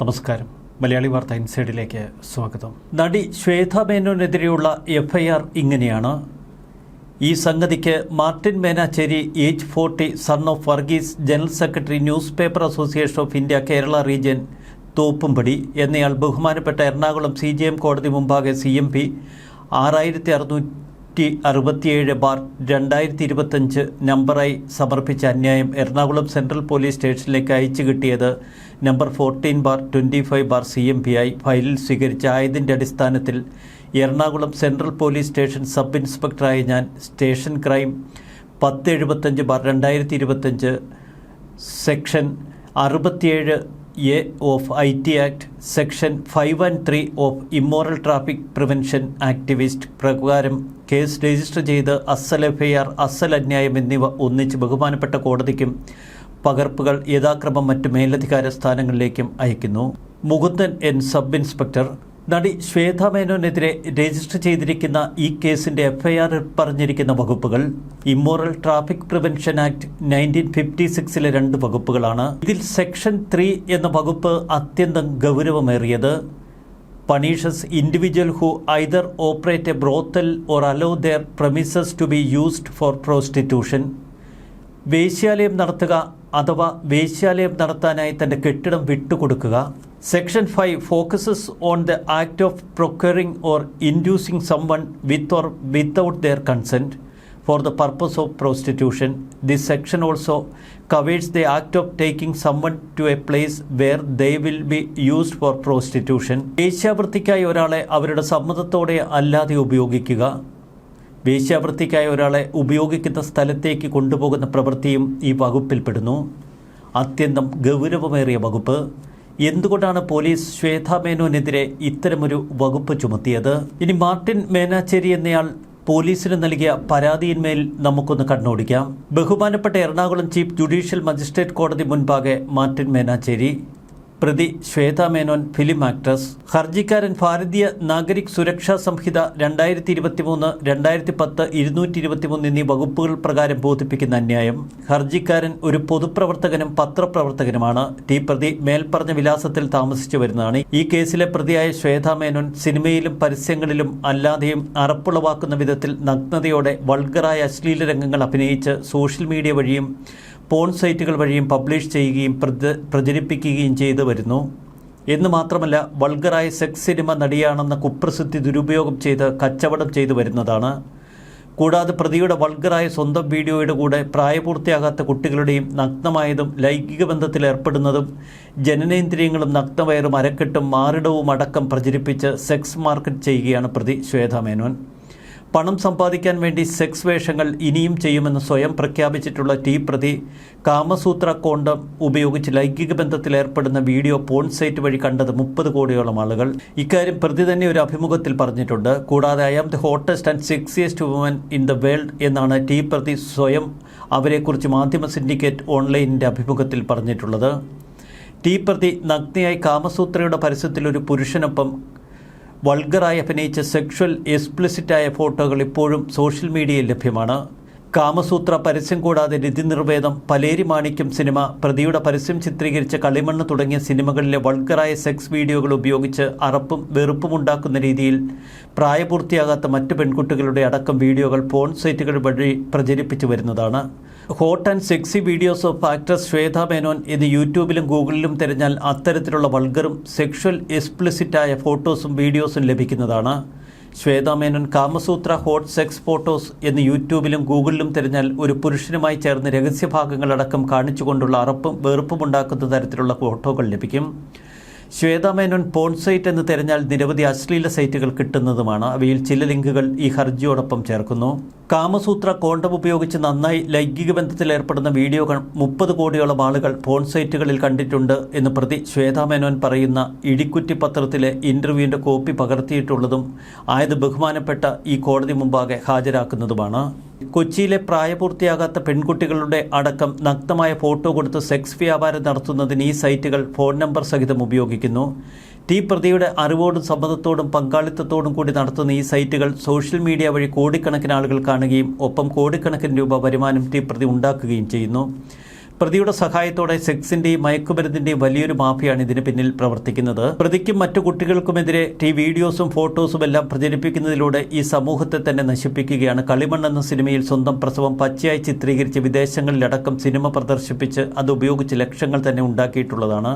നമസ്കാരം. മലയാളി വാർത്ത ഇൻസൈഡിലേക്ക് സ്വാഗതം. നടി ശ്വേത മേനോനെതിരെയുള്ള എഫ്ഐആർ ഇങ്ങനെയാണ്. ഈ സംഗതിക്ക് Martin Menachery age forty son of Varghese general secretary newspaper association of India Kerala region Thoppumpady എന്നയാൾ ബഹുമാനപ്പെട്ട എറണാകുളം സി കോടതി മുമ്പാകെ സി എം പി. ആറായിരത്തി അറുന്നൂറ്റി അറുപത്തിയേഴ് ബാർ രണ്ടായിരത്തി ഇരുപത്തഞ്ച് നമ്പറായി സമർപ്പിച്ച അന്യായം എറണാകുളം സെൻട്രൽ പോലീസ് സ്റ്റേഷനിലേക്ക് അയച്ചു കിട്ടിയത് number fourteen bar twenty five bar C M P ആയി ഫയലിൽ സ്വീകരിച്ച ആയതിന്റെ അടിസ്ഥാനത്തിൽ Ernakulam central police station sub ഇൻസ്പെക്ടറായ ഞാൻ സ്റ്റേഷൻ ക്രൈം പത്ത് എഴുപത്തഞ്ച് ബാർ രണ്ടായിരത്തി ഇരുപത്തഞ്ച് സെക്ഷൻ അറുപത്തിയേഴ് A of I T act section five and three of immoral traffic prevention activist പ്രകാരം കേസ് രജിസ്റ്റർ ചെയ്ത് അസൽ എഫ് ഐ ആർ അസൽ അന്യായം എന്നിവ ഒന്നിച്ച് ബഹുമാനപ്പെട്ട കോടതിക്കും പകർപ്പുകൾ യഥാക്രമം മറ്റ് മേലധികാര സ്ഥാനങ്ങളിലേക്കും അയക്കുന്നു. Mukundan N sub inspector. നടി ശ്വേത മേനോനെതിരെ രജിസ്റ്റർ ചെയ്തിരിക്കുന്ന ഈ കേസിന്റെ എഫ്ഐആറിൽ പറഞ്ഞിരിക്കുന്ന വകുപ്പുകൾ immoral traffic prevention act nineteen fifty സിക്സിലെ രണ്ട് വകുപ്പുകളാണ്. ഇതിൽ സെക്ഷൻ ത്രീ എന്ന വകുപ്പ് അത്യന്തം ഗൗരവമേറിയത്. Punishes individual who either operate a brothel or allow their premises to be used for prostitution വേശ്യാലയം നടത്തുക അഥവാ വേശ്യാലയം നടത്താനായി തന്റെ കെട്ടിടം വിട്ടുകൊടുക്കുക. Section five focuses on the act of procuring or inducing someone with or without their consent the purpose of prostitution this section also covers the act of taking someone to a place where they will be used for prostitution വേശ്യാവൃത്തിക്കായി ഒരാളെ അവരുടെ സമ്മതത്തോടെ അല്ലാതെ ഉപയോഗിക്കുക. വേശ്യാവൃത്തിക്കായി ഒരാളെ ഉപയോഗിക്കുന്ന സ്ഥലത്തേക്ക് കൊണ്ടുപോകുന്ന പ്രവൃത്തിയും ഈ വകുപ്പിൽപ്പെടുന്നു അത്യന്തം ഗൗരവമേറിയ വകുപ്പ്. എന്തുകൊണ്ടാണ് പോലീസ് ശ്വേത മേനോനെതിരെ ഇത്തരമൊരു വകുപ്പ് ചുമത്തിയത്? ഇനി മാർട്ടിൻ മേനാച്ചേരി എന്നയാൾ പോലീസിന് നൽകിയ പരാതിയിന്മേൽ നമുക്കൊന്ന് കണ്ണോടിക്കാം. ബഹുമാനപ്പെട്ട എറണാകുളം ചീഫ് ജുഡീഷ്യൽ മജിസ്ട്രേറ്റ് കോടതി മുൻപാകെ മാർട്ടിൻ മേനാച്ചേരി പ്രതി ശ്വേത മേനോൻ ഫിലിം ആക്ട്രസ്. ഹർജിക്കാരൻ ഭാരതീയ നാഗരിക് സുരക്ഷാ സംഹിത രണ്ടായിരത്തി ഇരുപത്തിമൂന്ന് രണ്ടായിരത്തി പത്ത് ഇരുന്നൂറ്റി ഇരുപത്തിമൂന്ന് എന്നീ വകുപ്പുകൾ പ്രകാരം ബോധിപ്പിക്കുന്ന അന്യായം. ഹർജിക്കാരൻ ഒരു പൊതുപ്രവർത്തകനും പത്രപ്രവർത്തകനുമാണ്. ടി പ്രതി മേൽപ്പറഞ്ഞ വിലാസത്തിൽ താമസിച്ചു വരുന്നതാണ്. ഈ കേസിലെ പ്രതിയായ ശ്വേത മേനോൻ സിനിമയിലും പരസ്യങ്ങളിലും അല്ലാതെയും അറപ്പുളവാക്കുന്ന വിധത്തിൽ നഗ്നതയോടെ വൾഗറായ അശ്ലീല രംഗങ്ങൾ അഭിനയിച്ച് സോഷ്യൽ മീഡിയ വഴിയും പോൺ സൈറ്റുകൾ വഴിയും പബ്ലിഷ് ചെയ്യുകയും പ്രച- പ്രചരിപ്പിക്കുകയും ചെയ്തു വരുന്നു. എന്ന് മാത്രമല്ല വൾഗറായ സെക്സ് സിനിമ നടിയാണെന്ന കുപ്രസിദ്ധി ദുരുപയോഗം ചെയ്ത് കച്ചവടം ചെയ്തു വരുന്നതാണ്. കൂടാതെ പ്രതിയുടെ വൾഗറായ സ്വന്തം വീഡിയോയുടെ കൂടെ പ്രായപൂർത്തിയാകാത്ത കുട്ടികളുടെയും നഗ്നമായതും ലൈംഗിക ബന്ധത്തിൽ ഏർപ്പെടുന്നതും ജനനേന്ദ്രിയങ്ങളും നഗ്നവയറും അരക്കെട്ടും മാറിടവും അടക്കം പ്രചരിപ്പിച്ച് സെക്സ് മാർക്കറ്റ് ചെയ്യുകയാണ് പ്രതി ശ്വേതാ മേനോൻ പണം സമ്പാദിക്കാൻ വേണ്ടി സെക്സ് വേഷങ്ങൾ ഇനിയും ചെയ്യുമെന്ന് സ്വയം പ്രഖ്യാപിച്ചിട്ടുള്ള ടീ പ്രതി കാമസൂത്ര കോണ്ടം ഉപയോഗിച്ച് ലൈംഗിക ബന്ധത്തിൽ ഏർപ്പെടുന്ന വീഡിയോ പോൺ സൈറ്റ് വഴി കണ്ടത് മുപ്പത് കോടിയോളം ആളുകൾ. ഇക്കാര്യം പ്രതി തന്നെ ഒരു അഭിമുഖത്തിൽ പറഞ്ഞിട്ടുണ്ട്. കൂടാതെ I am the hottest and sexiest woman in the world എന്നാണ് ടീ പ്രതി സ്വയം അവരെക്കുറിച്ച് മാധ്യമ സിൻഡിക്കേറ്റ് ഓൺലൈനിന്റെ അഭിമുഖത്തിൽ പറഞ്ഞിട്ടുള്ളത്. ടീ പ്രതി നഗ്നയായി കാമസൂത്രയുടെ പരസ്യത്തിൽ ഒരു പുരുഷനൊപ്പം വൾഗറായി അഭിനയിച്ച സെക്ഷൽ എക്സ്പ്ലിസിറ്റായ ഫോട്ടോകൾ ഇപ്പോഴും സോഷ്യൽ മീഡിയയിൽ ലഭ്യമാണ്. കാമസൂത്ര പരസ്യം കൂടാതെ രതി നിർവേദം പലേരി മാണിക്യം സിനിമ പ്രതിയുടെ പരസ്യം ചിത്രീകരിച്ച കളിമണ്ണ് തുടങ്ങിയ സിനിമകളിലെ വൾഗറായ സെക്സ് വീഡിയോകൾ ഉപയോഗിച്ച് അറപ്പും വെറുപ്പും ഉണ്ടാക്കുന്ന രീതിയിൽ പ്രായപൂർത്തിയാകാത്ത മറ്റു പെൺകുട്ടികളുടെ അടക്കം വീഡിയോകൾ പോൺ സൈറ്റുകൾ വഴി പ്രചരിപ്പിച്ചു വരുന്നതാണ്. Hot and sexy videos of actress Shweta Menon എന്ന് യൂട്യൂബിലും ഗൂഗിളിലും തിരഞ്ഞാൽ അത്തരത്തിലുള്ള വൾഗറും സെക്ഷൽ എക്സ്പ്ലിസിറ്റായ ഫോട്ടോസും വീഡിയോസും ലഭിക്കുന്നതാണ്. Shweta Menon Kamasutra hot sex photos എന്ന് യൂട്യൂബിലും ഗൂഗിളിലും തിരഞ്ഞാൽ ഒരു പുരുഷനുമായി ചേർന്ന് രഹസ്യഭാഗങ്ങളടക്കം കാണിച്ചുകൊണ്ടുള്ള അറപ്പും വെറുപ്പും ഉണ്ടാക്കുന്ന തരത്തിലുള്ള ഫോട്ടോകൾ ലഭിക്കും. ശ്വേത മേനോൻ പോൺ സൈറ്റ് എന്ന് തിരഞ്ഞാൽ നിരവധി അശ്ലീല സൈറ്റുകൾ കിട്ടുന്നതുമാണ്. അവയിൽ ചില ലിങ്കുകൾ ഈ ഹർജിയോടൊപ്പം ചേർക്കുന്നു. കാമസൂത്ര കോണ്ടം ഉപയോഗിച്ച് നന്നായി ലൈംഗിക ബന്ധത്തിൽ ഏർപ്പെടുന്ന വീഡിയോകൾ മുപ്പത് കോടിയോളം ആളുകൾ പോൺ സൈറ്റുകളിൽ കണ്ടിട്ടുണ്ട് എന്ന് പ്രതി ശ്വേതാമേനോൻ പറയുന്ന ഇടിക്കുറ്റി പത്രത്തിലെ ഇന്റർവ്യൂവിന്റെ കോപ്പി പകർത്തിയിട്ടുള്ളതും ആയത് ബഹുമാനപ്പെട്ട ഈ കോടതി മുമ്പാകെ ഹാജരാക്കുന്നതുമാണ്. കൊച്ചിയിലെ പ്രായപൂർത്തിയാകാത്ത പെൺകുട്ടികളുടെ അടക്കം നഗ്നമായ ഫോട്ടോ കൊടുത്ത് സെക്സ് വ്യാപാരം നടത്തുന്നതിന് ഈ സൈറ്റുകൾ ഫോൺ നമ്പർ സഹിതം ഉപയോഗിക്കുന്നു. ടി പ്രതിയുടെ അറിവോടും സമ്മതത്തോടും പങ്കാളിത്തത്തോടും കൂടി നടത്തുന്ന ഈ സൈറ്റുകൾ സോഷ്യൽ മീഡിയ വഴി കോടിക്കണക്കിന് ആളുകൾ കാണുകയും ഒപ്പം കോടിക്കണക്കിന് രൂപ വരുമാനം ടി പ്രതി ഉണ്ടാക്കുകയും ചെയ്യുന്നു. പ്രതിയുടെ സഹായത്തോടെ സെക്സിന്റെയും മയക്കുമരുന്നിന്റെയും വലിയൊരു മാഫിയാണ് ഇതിന് പിന്നിൽ പ്രവർത്തിക്കുന്നത്. പ്രതിക്കും മറ്റു കുട്ടികൾക്കുമെതിരെ ടി വീഡിയോസും ഫോട്ടോസും എല്ലാം പ്രചരിപ്പിക്കുന്നതിലൂടെ ഈ സമൂഹത്തെ തന്നെ നശിപ്പിക്കുകയാണ്. കളിമണ്ണ് എന്ന സിനിമയിൽ സ്വന്തം പ്രസവം പച്ചയായി ചിത്രീകരിച്ച് വിദേശങ്ങളിലടക്കം സിനിമ പ്രദർശിപ്പിച്ച് അത് ഉപയോഗിച്ച് ലക്ഷങ്ങൾ തന്നെ ഉണ്ടാക്കിയിട്ടുള്ളതാണ്.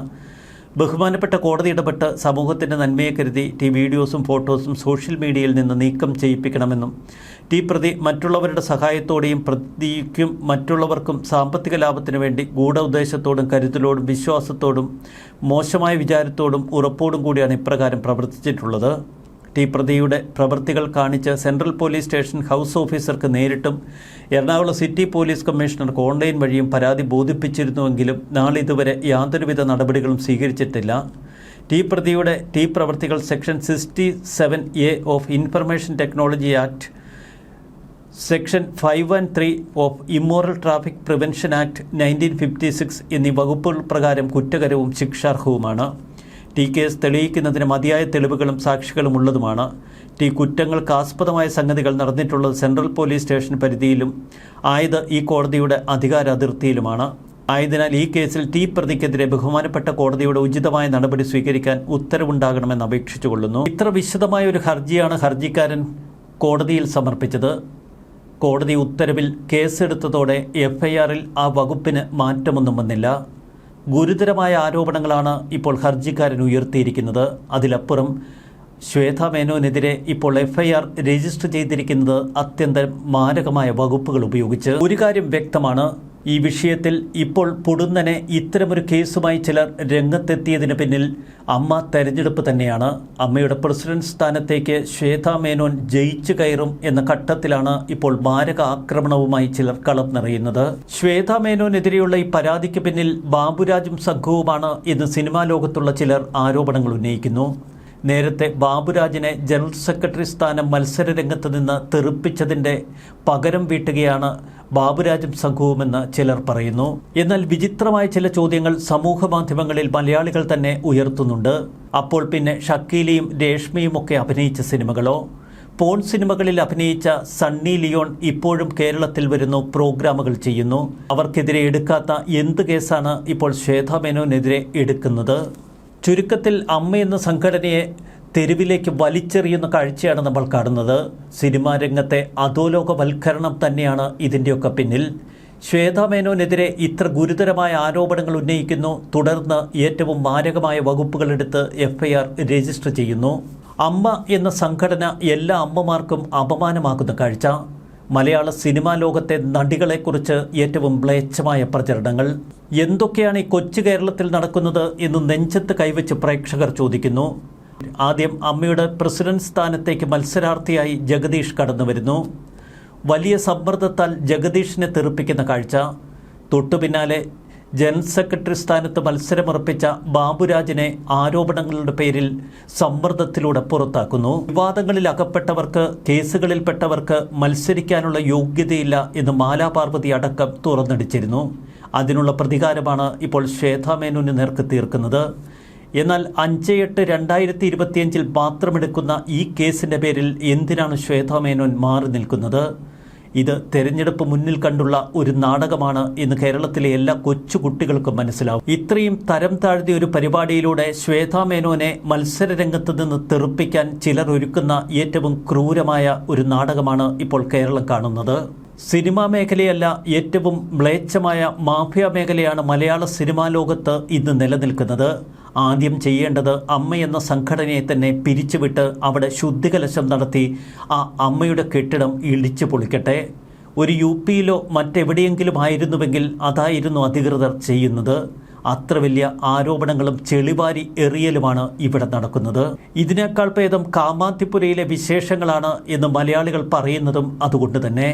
ബഹുമാനപ്പെട്ട കോടതി ഇടപെട്ട് സമൂഹത്തിന്റെ നന്മയെ കരുതി ടി വീഡിയോസും ഫോട്ടോസും സോഷ്യൽ മീഡിയയിൽ നിന്ന് നീക്കം ചെയ്യിപ്പിക്കണമെന്നും ടി പ്രതി മറ്റുള്ളവരുടെ സഹായത്തോടെയും പ്രതിക്കും മറ്റുള്ളവർക്കും സാമ്പത്തിക ലാഭത്തിനു വേണ്ടി ഗൂഢ ഉദ്ദേശത്തോടും കരുതലോടും വിശ്വാസത്തോടും മോശമായ വിചാരത്തോടും ഉറപ്പോടും കൂടിയാണ് ഇപ്രകാരം പ്രവർത്തിച്ചിട്ടുള്ളത്. ടി പ്രതിയുടെ പ്രവൃത്തികൾ കാണിച്ച് സെൻട്രൽ പോലീസ് സ്റ്റേഷൻ ഹൗസ് ഓഫീസർക്ക് നേരിട്ടും എറണാകുളം സിറ്റി പോലീസ് കമ്മീഷണർക്ക് ഓൺലൈൻ വഴിയും പരാതി ബോധിപ്പിച്ചിരുന്നുവെങ്കിലും നാളിതുവരെ യാതൊരുവിധ നടപടികളും സ്വീകരിച്ചിട്ടില്ല. ടി പ്രതിയുടെ ടി പ്രവൃത്തികൾ section sixty seven A of information technology act section five and three of immoral traffic prevention act nineteen fifty six എന്നീ വകുപ്പുകൾ പ്രകാരം കുറ്റകരവും ശിക്ഷാർഹവുമാണ്. ടി കേസ് തെളിയിക്കുന്നതിന് മതിയായ തെളിവുകളും സാക്ഷികളും ഉള്ളതുമാണ്. ടി കുറ്റങ്ങൾക്ക് ആസ്പദമായ സംഗതികൾ നടന്നിട്ടുള്ളത് സെൻട്രൽ പോലീസ് സ്റ്റേഷൻ പരിധിയിലും ആയത് ഈ കോടതിയുടെ അധികാര അതിർത്തിയിലുമാണ്. ആയതിനാൽ ഈ കേസിൽ ടി പ്രതിക്കെതിരെ ബഹുമാനപ്പെട്ട കോടതിയുടെ ഉചിതമായ നടപടി സ്വീകരിക്കാൻ ഉത്തരവുണ്ടാകണമെന്ന് അപേക്ഷിച്ചുകൊള്ളുന്നു. ഇത്ര വിശദമായ ഒരു ഹർജിയാണ് ഹർജിക്കാരൻ കോടതിയിൽ സമർപ്പിച്ചത്. കോടതി ഉത്തരവിൽ കേസെടുത്തതോടെ എഫ്ഐആറിൽ ആ വകുപ്പിന് മാറ്റമൊന്നും വന്നില്ല. ഗുരുതരമായ ആരോപണങ്ങളാണ് ഇപ്പോൾ ഹർജിക്കാരൻ ഉയർത്തിയിരിക്കുന്നത്. അതിലപ്പുറം ശ്വേത മേനോനെതിരെ ഇപ്പോൾ എഫ്ഐആർ രജിസ്റ്റർ ചെയ്തിരിക്കുന്നത് അത്യന്തം മാരകമായ വകുപ്പുകൾ ഉപയോഗിച്ച് ഒരു കാര്യം വ്യക്തമാണ്. ഈ വിഷയത്തിൽ ഇപ്പോൾ പൊടുന്നനെ ഇത്തരമൊരു കേസുമായി ചിലർ രംഗത്തെത്തിയതിന് പിന്നിൽ അമ്മ തെരഞ്ഞെടുപ്പ് തന്നെയാണ്. അമ്മയുടെ പ്രസിഡന്റ് സ്ഥാനത്തേക്ക് ശ്വേത മേനോൻ ജയിച്ചു കയറും എന്ന ഘട്ടത്തിലാണ് ഇപ്പോൾ മാരക ആക്രമണവുമായി ചിലർ കളം നിറയുന്നത്. ശ്വേത മേനോനെതിരെയുള്ള ഈ പരാതിക്ക് പിന്നിൽ ബാബുരാജും സംഘവുമാണ് ഇന്ന് സിനിമാ ലോകത്തുള്ള ചിലർ ആരോപണങ്ങൾ ഉന്നയിക്കുന്നു. നേരത്തെ ബാബുരാജിനെ ജനറൽ സെക്രട്ടറി സ്ഥാനം മത്സര രംഗത്ത് നിന്ന് തെറിപ്പിച്ചതിന്റെ പകരം വീട്ടുകയാണ് ബാബുരാജും സംഘവുമെന്ന് ചിലർ പറയുന്നു. എന്നാൽ വിചിത്രമായ ചില ചോദ്യങ്ങൾ സമൂഹ മാധ്യമങ്ങളിൽ മലയാളികൾ തന്നെ ഉയർത്തുന്നുണ്ട്. അപ്പോൾ പിന്നെ ഷക്കീലിയും ഒക്കെ അഭിനയിച്ച സിനിമകളോ? പോൺ സിനിമകളിൽ അഭിനയിച്ച സണ്ണി ലിയോൺ ഇപ്പോഴും കേരളത്തിൽ വരുന്നു പ്രോഗ്രാമുകൾ ചെയ്യുന്നു. അവർക്കെതിരെ എടുക്കാത്ത എന്ത് കേസാണ് ഇപ്പോൾ ശ്വേതാ മേനോനെതിരെ എടുക്കുന്നത്? ചുരുക്കത്തിൽ അമ്മ എന്ന സംഘടനയെ തെരുവിലേക്ക് വലിച്ചെറിയുന്ന കാഴ്ചയാണ് നമ്മൾ കാണുന്നത്. സിനിമാ രംഗത്തെ അധോലോകവൽക്കരണം തന്നെയാണ് ഇതിന്റെയൊക്കെ പിന്നിൽ. ശ്വേതാമേനോനെതിരെ ഇത്ര ഗുരുതരമായ ആരോപണങ്ങൾ ഉന്നയിക്കുന്നു. തുടർന്ന് ഏറ്റവും മാരകമായ വകുപ്പുകളെടുത്ത് എഫ്ഐആർ രജിസ്റ്റർ ചെയ്യുന്നു. അമ്മ എന്ന സംഘടന എല്ലാ അമ്മമാർക്കും അപമാനമാക്കുന്ന കാഴ്ച. മലയാള സിനിമാ ലോകത്തെ നടികളെക്കുറിച്ച് ഏറ്റവും മ്ലേച്ഛമായ പ്രചരണങ്ങൾ. എന്തൊക്കെയാണ് ഈ കൊച്ചു കേരളത്തിൽ നടക്കുന്നത് എന്ന് നെഞ്ചത്ത് കൈവച്ച് പ്രേക്ഷകർ ചോദിക്കുന്നു. ആദ്യം അമ്മയുടെ പ്രസിഡന്റ് സ്ഥാനത്തേക്ക് മത്സരാർത്ഥിയായി ജഗദീഷ് കടന്നു വരുന്നു. വലിയ സമ്മർദ്ദത്താൽ ജഗദീഷിനെ തെറിപ്പിക്കുന്ന കാഴ്ച. തൊട്ടു പിന്നാലെ ജനറൽ സെക്രട്ടറി സ്ഥാനത്ത് മത്സരമുറപ്പിച്ച ബാബുരാജിനെ ആരോപണങ്ങളുടെ പേരിൽ സമ്മർദ്ദത്തിലൂടെ പുറത്താക്കുന്നു. വിവാദങ്ങളിൽ അകപ്പെട്ടവർക്ക് കേസുകളിൽപ്പെട്ടവർക്ക് മത്സരിക്കാനുള്ള യോഗ്യതയില്ല എന്ന് മാലാപാർവതി അടക്കം തുറന്നടിച്ചിരുന്നു. അതിനുള്ള പ്രതികാരമാണ് ഇപ്പോൾ ശ്വേതാ മേനോന് നേർക്ക് തീർക്കുന്നത്. എന്നാൽ അഞ്ച് എട്ട് രണ്ടായിരത്തി ഇരുപത്തിയഞ്ചിൽ മാത്രമെടുക്കുന്ന ഈ കേസിന്റെ പേരിൽ എന്തിനാണ് ശ്വേതാ മേനോൻ മാറി നിൽക്കുന്നത്? ഇത് തെരഞ്ഞെടുപ്പ് മുന്നിൽ കണ്ടുള്ള ഒരു നാടകമാണ് എന്ന് കേരളത്തിലെ എല്ലാ കൊച്ചു കുട്ടികൾക്കും മനസ്സിലാവും. ഇത്രയും തരം താഴ്ത്തിയ ഒരു പരിപാടിയിലൂടെ ശ്വേതാ മേനോനെ മത്സരരംഗത്ത് നിന്ന് തെറുപ്പിക്കാൻ ചിലർ ഒരുക്കുന്ന ഏറ്റവും ക്രൂരമായ ഒരു നാടകമാണ് ഇപ്പോൾ കേരളം കാണുന്നത്. സിനിമാ മേഖലയല്ല ഏറ്റവും മ്ലേച്ഛമായ മാഫിയ മേഖലയാണ് മലയാള സിനിമാ ലോകത്ത് ഇന്ന് നിലനിൽക്കുന്നത്. ആദ്യം ചെയ്യേണ്ടത് അമ്മയെന്ന സംഘടനയെ തന്നെ പിരിച്ചുവിട്ട് അവിടെ ശുദ്ധികലശം നടത്തി ആ അമ്മയുടെ കെട്ടിടം ഇടിച്ചു പൊളിക്കട്ടെ. ഒരു യു പിയിലോ മറ്റെവിടെയെങ്കിലും ആയിരുന്നുവെങ്കിൽ അതായിരുന്നു അധികൃതർ ചെയ്യുന്നത്. അത്ര വലിയ ആരോപണങ്ങളും ചെളിവാരി എറിയലുമാണ് ഇവിടെ നടക്കുന്നത്. ഇതിനേക്കാൾ ഭേദം കാമാത്തിപ്പുരയിലെ വിശേഷങ്ങളാണ് എന്ന് മലയാളികൾ പറയുന്നതും അതുകൊണ്ട് തന്നെ.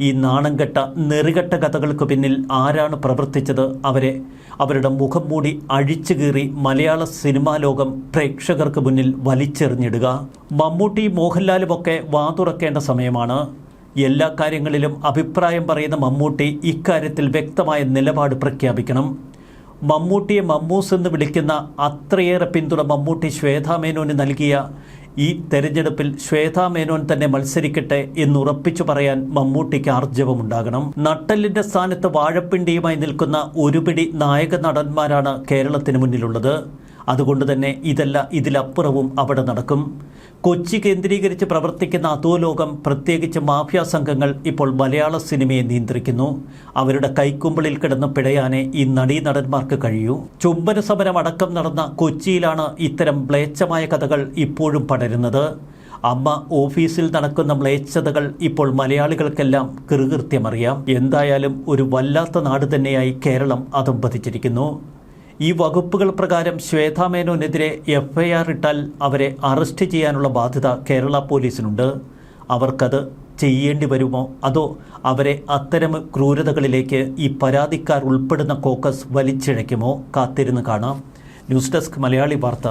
ഈ നാണംകെട്ട നെറികെട്ട കഥകൾക്ക് പിന്നിൽ ആരാണ് പ്രവർത്തിച്ചത് അവരെ? അവരുടെ മുഖം മൂടി അഴിച്ചു കീറി മലയാള സിനിമാ ലോകം പ്രേക്ഷകർക്ക് മുന്നിൽ വലിച്ചെറിഞ്ഞിടുക. മമ്മൂട്ടി മോഹൻലാലുമൊക്കെ വാതുറക്കേണ്ട സമയമാണ്. എല്ലാ കാര്യങ്ങളിലും അഭിപ്രായം പറയുന്ന മമ്മൂട്ടി ഇക്കാര്യത്തിൽ വ്യക്തമായ നിലപാട് പ്രഖ്യാപിക്കണം. മമ്മൂട്ടിയെ മമ്മൂസ് എന്ന് വിളിക്കുന്ന അത്രയേറെ പിന്തുണ മമ്മൂട്ടി ശ്വേതാമേനോന് നൽകിയ ഈ തെരഞ്ഞെടുപ്പിൽ ശ്വേതാ മേനോൻ തന്നെ മത്സരിക്കട്ടെ എന്നുറപ്പിച്ചു പറയാൻ മമ്മൂട്ടിക്ക് ആർജവമുണ്ടാകണം. നട്ടലിന്റെ സ്ഥാനത്ത് വാഴപ്പിണ്ടിയുമായി നിൽക്കുന്ന ഒരുപിടി നായക നടന്മാരാണ് കേരളത്തിന് മുന്നിലുള്ളത്. അതുകൊണ്ട് തന്നെ ഇതല്ല ഇതിലപ്പുറവും അവിടെ നടക്കും. കൊച്ചി കേന്ദ്രീകരിച്ച് പ്രവർത്തിക്കുന്ന അധോലോകം പ്രത്യേകിച്ച് മാഫിയ സംഘങ്ങൾ ഇപ്പോൾ മലയാള സിനിമയെ നിയന്ത്രിക്കുന്നു. അവരുടെ കൈക്കുമ്പിളിൽ കിടന്ന് പിഴയാനേ ഈ നടീ നടന്മാർക്ക് കഴിയൂ. ചുംബന സമരം അടക്കം നടന്ന കൊച്ചിയിലാണ് ഇത്തരം മ്ലേച്ഛമായ കഥകൾ ഇപ്പോഴും പടരുന്നത്. അമ്മ ഓഫീസിൽ നടക്കുന്ന മ്ലേച്ഛതകൾ ഇപ്പോൾ മലയാളികൾക്കെല്ലാം കൃകൃത്യമറിയാം. എന്തായാലും ഒരു വല്ലാത്ത നാട് തന്നെയായി കേരളം അതമ്പതിച്ചിരിക്കുന്നു ഈ വകുപ്പുകൾ പ്രകാരം ശ്വേതാ മേനോനെതിരെ എഫ്ഐആർ ഇട്ടാൽ അവരെ അറസ്റ്റ് ചെയ്യാനുള്ള ബാധ്യത കേരള പോലീസിനുണ്ട്. അവർക്കത് ചെയ്യേണ്ടി വരുമോ? അതോ അവരെ അത്തരം ക്രൂരതകളിലേക്ക് ഈ പരാതിക്കാർ ഉൾപ്പെടുന്ന കോക്കസ് വലിച്ചിഴയ്ക്കുമോ? കാത്തിരുന്ന് കാണാം. ന്യൂസ് ഡെസ്ക് മലയാളി വാർത്ത.